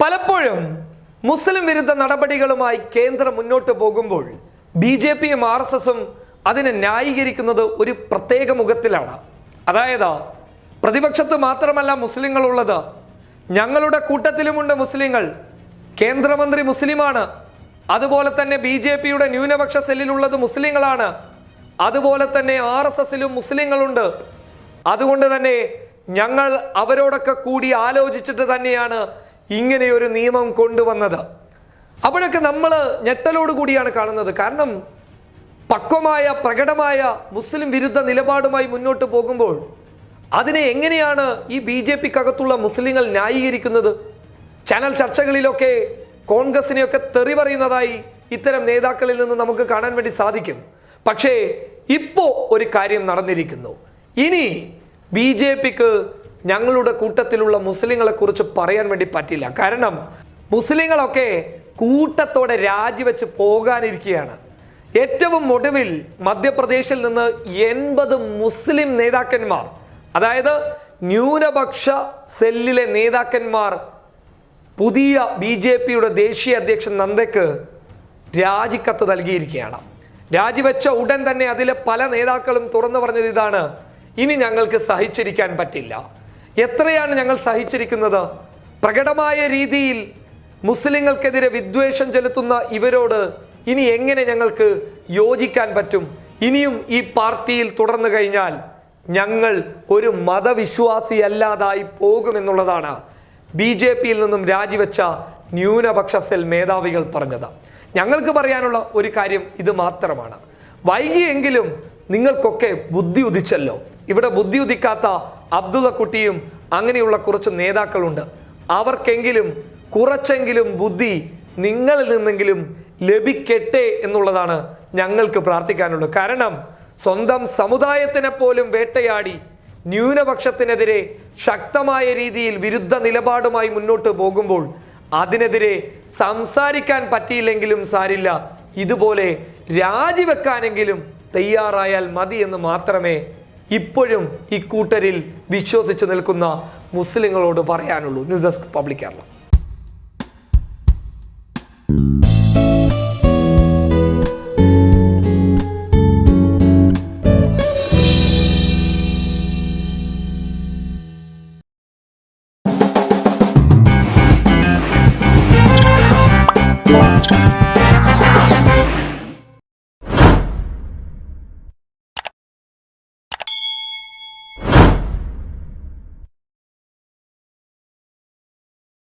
പലപ്പോഴും മുസ്ലിം വിരുദ്ധ നടപടികളുമായി കേന്ദ്രം മുന്നോട്ട് പോകുമ്പോൾ ബി ജെ പിയും ആർ എസ് എസും അതിനെ ന്യായീകരിക്കുന്നത് ഒരു പ്രത്യേക മുഖത്തിലാണ്. അതായത് പ്രതിപക്ഷത്ത് മാത്രമല്ല മുസ്ലിങ്ങളുള്ളത്. ഞങ്ങളുടെ കൂട്ടത്തിലുമുണ്ട് മുസ്ലിങ്ങൾ. കേന്ദ്രമന്ത്രി മുസ്ലിമാണ്. അതുപോലെ തന്നെ ബി ജെ പിയുടെ ന്യൂനപക്ഷ സെല്ലിലുള്ളത് മുസ്ലിങ്ങളാണ്. അതുപോലെ തന്നെ ആർ എസ് എസിലും മുസ്ലിങ്ങളുണ്ട്. അതുകൊണ്ട് തന്നെ ഞങ്ങൾ അവരോടൊക്കെ കൂടി ആലോചിച്ചിട്ട് തന്നെയാണ് ഇങ്ങനെ ഒരു നിയമം കൊണ്ടുവന്നത്. അപ്പോഴൊക്കെ നമ്മൾ ഞെട്ടലോട് കൂടിയാണ് കാണുന്നത്. കാരണം പക്വമായ പ്രകടമായ മുസ്ലിം വിരുദ്ധ നിലപാടുമായി മുന്നോട്ട് പോകുമ്പോൾ അതിനെ എങ്ങനെയാണ് ഈ ബി ജെ പിക്കകത്തുള്ള മുസ്ലിങ്ങൾ ന്യായീകരിക്കുന്നത്? ചാനൽ ചർച്ചകളിലൊക്കെ കോൺഗ്രസിനെയൊക്കെ തെറി പറയുന്നതായി ഇത്തരം നേതാക്കളിൽ നിന്ന് നമുക്ക് കാണാൻ വേണ്ടി സാധിക്കും. പക്ഷേ ഇപ്പോൾ ഒരു കാര്യം നടന്നിരിക്കുന്നു. ഇനി ബി ജെ പിക്ക് ഞങ്ങളുടെ കൂട്ടത്തിലുള്ള മുസ്ലിങ്ങളെ കുറിച്ച് പറയാൻ വേണ്ടി പറ്റില്ല. കാരണം മുസ്ലിങ്ങളൊക്കെ കൂട്ടത്തോടെ രാജിവെച്ച് പോകാനിരിക്കുകയാണ്. ഏറ്റവും ഒടുവിൽ മധ്യപ്രദേശിൽ നിന്ന് എൺപത് മുസ്ലിം നേതാക്കന്മാർ അതായത് ന്യൂനപക്ഷ സെല്ലിലെ നേതാക്കന്മാർ പുതിയ ബി ജെ പിയുടെ ദേശീയ അധ്യക്ഷൻ നന്ദയ്ക്ക് രാജിക്കത്ത് നൽകിയിരിക്കുകയാണ്. രാജിവെച്ച ഉടൻ തന്നെ അതിലെ പല നേതാക്കളും തുറന്നു പറഞ്ഞത് ഇതാണ്. ഇനി ഞങ്ങൾക്ക് സഹിച്ചിരിക്കാൻ പറ്റില്ല. എത്രയാണ് ഞങ്ങൾ സഹിച്ചിരിക്കുന്നത്? പ്രകടമായ രീതിയിൽ മുസ്ലിങ്ങൾക്കെതിരെ വിദ്വേഷം ചെലുത്തുന്ന ഇവരോട് ഇനി എങ്ങനെ ഞങ്ങൾക്ക് യോജിക്കാൻ പറ്റും? ഇനിയും ഈ പാർട്ടിയിൽ തുടർന്നു കഴിഞ്ഞാൽ ഞങ്ങൾ ഒരു മതവിശ്വാസിയല്ലാതായി പോകുമെന്നുള്ളതാണ് ബി ജെ പിയിൽ നിന്നും രാജിവെച്ച ന്യൂനപക്ഷ സെൽ മേധാവികൾ പറഞ്ഞത്. ഞങ്ങൾക്ക് പറയാനുള്ള ഒരു കാര്യം ഇത് മാത്രമാണ്. വൈകിയെങ്കിലും നിങ്ങൾക്കൊക്കെ ബുദ്ധി ഉദിച്ചല്ലോ. ഇവിടെ ബുദ്ധി ഉദിക്കാത്ത അബ്ദുള്ള കുട്ടിയും അങ്ങനെയുള്ള കുറച്ച് നേതാക്കളുണ്ട്. അവർക്കെങ്കിലും കുറച്ചെങ്കിലും ബുദ്ധി നിങ്ങളിൽ നിന്നെങ്കിലും ലഭിക്കട്ടെ എന്നുള്ളതാണ് ഞങ്ങൾക്ക് പ്രാർത്ഥിക്കാനുള്ളത്. കാരണം സ്വന്തം സമുദായത്തിനെ പോലും വേട്ടയാടി ന്യൂനപക്ഷത്തിനെതിരെ ശക്തമായ രീതിയിൽ വിരുദ്ധ നിലപാടുമായി മുന്നോട്ട് പോകുമ്പോൾ അതിനെതിരെ സംസാരിക്കാൻ പറ്റിയില്ലെങ്കിലും സാരില്ല. ഇതുപോലെ രാജിവെക്കാനെങ്കിലും തയ്യാറായാൽ മതി എന്ന് മാത്രമേ ഇപ്പോഴും ഇക്കൂട്ടരിൽ വിശ്വസിച്ചു നിൽക്കുന്ന മുസ്ലിങ്ങളോട് പറയാനുള്ളൂ. News desk public Kerala. Thank